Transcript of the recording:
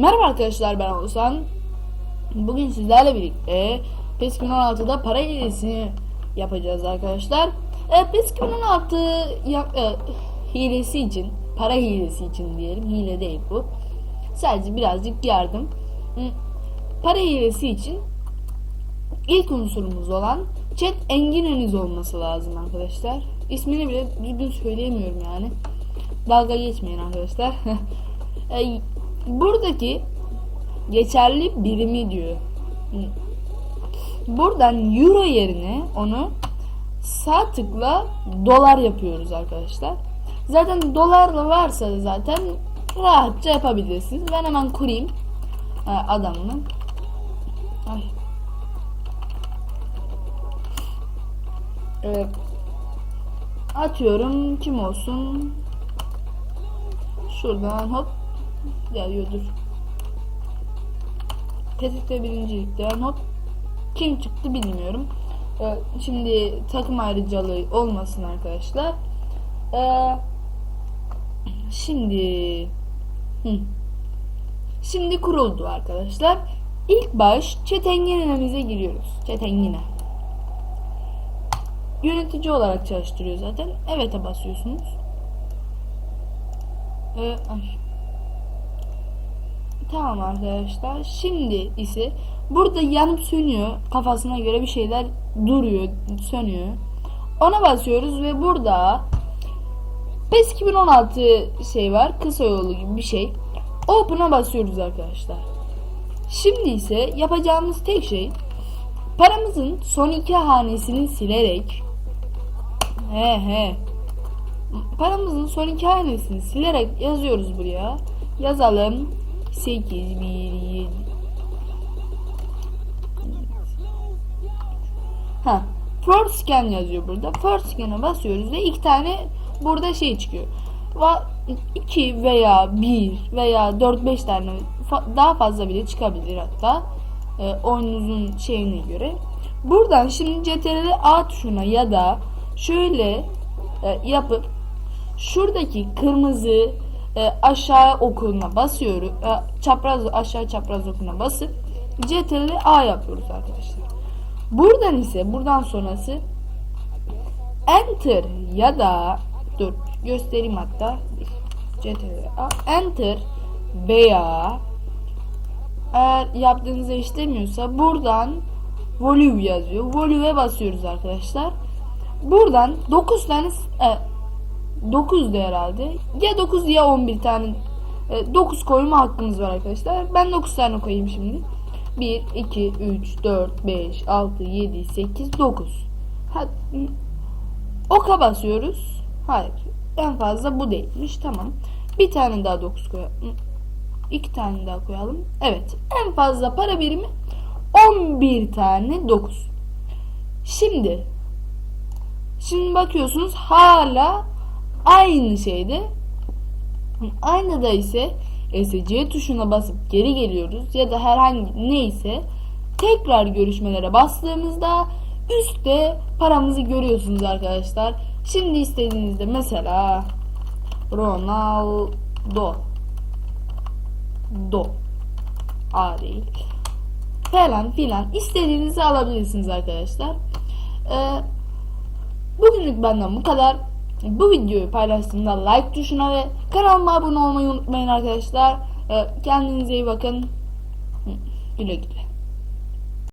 Merhaba arkadaşlar ben Oğuzhan. Bugün sizlerle birlikte PES 2016'da para hilesini yapacağız arkadaşlar. E, PES 2016 ya, e, hilesi için, para hilesi için diyelim. Hile değil bu. Sadece birazcık yardım. Para hilesi için ilk unsurumuz olan chat engineniz olması lazım arkadaşlar. İsmini bile düzgün söyleyemiyorum yani. Dalga geçmeyin arkadaşlar. E, buradaki geçerli birimi diyor. Buradan euro yerine onu sağ tıkla dolar yapıyoruz arkadaşlar. Zaten dolarla varsa zaten rahatça yapabilirsiniz. Ben hemen kurayım e, adamını. Ay. Evet. Atıyorum kim olsun? Şuradan hop geliyordur. Tetikte birincilikten hop kim çıktı bilmiyorum. Ee, şimdi takım ayrıcalığı olmasın arkadaşlar. Ee, şimdi şimdi kuruldu arkadaşlar. İlk baş çetengenemize giriyoruz. Çetengine. Yönetici olarak çalıştırıyor zaten. Evet'e basıyorsunuz. Ee. Tamam arkadaşlar. Şimdi ise burada yanıp sönüyor. Kafasına göre bir şeyler duruyor, sönüyor. Ona basıyoruz ve burada PES 2016 şey var. Kısa yolu gibi bir şey. Open'a basıyoruz arkadaşlar. Şimdi ise yapacağımız tek şey paramızın son iki hanesini silerek he he paramızın son iki hanesini silerek yazıyoruz buraya. Yazalım. 8 1 7 Ha, first scan yazıyor burada. First scan'a basıyoruz ve iki tane burada şey çıkıyor. Va 2 veya 1 veya 4-5 tane fa- daha fazla bile çıkabilir hatta e, oyununuzun şeyine göre. Buradan şimdi CTRL A tuşuna ya da şöyle e, yapıp şuradaki kırmızı e, aşağı okuna basıyoruz. E, çapraz aşağı çapraz okuna basıp CTRL A yapıyoruz arkadaşlar. Buradan ise buradan sonrası Enter ya da dur göstereyim hatta CTRL A Enter veya eğer yaptığınızda işlemiyorsa buradan Volue yazıyor. Volue'ye basıyoruz arkadaşlar. Buradan 9 tane e, 9 de herhalde. Ya 9 ya 11 tane. E, 9 koyma hakkınız var arkadaşlar. Ben 9 tane koyayım şimdi. 1, 2, 3, 4, 5, 6, 7, 8, 9. Ha, oka basıyoruz. Hayır. En fazla bu değilmiş. Tamam. Bir tane daha 9 koyalım. İki tane daha koyalım. Evet. En fazla para birimi 11 tane 9. Şimdi Şimdi bakıyorsunuz hala aynı şeyde. Aynı da ise ESC tuşuna basıp geri geliyoruz ya da herhangi neyse tekrar görüşmelere bastığımızda üstte paramızı görüyorsunuz arkadaşlar. Şimdi istediğinizde mesela Ronaldo Do A değil falan filan istediğinizi alabilirsiniz arkadaşlar. Ee, bugünlük benden bu kadar. Bu videoyu paylaştığımda like tuşuna ve kanalıma abone olmayı unutmayın arkadaşlar. Ee, kendinize iyi bakın. Güle güle.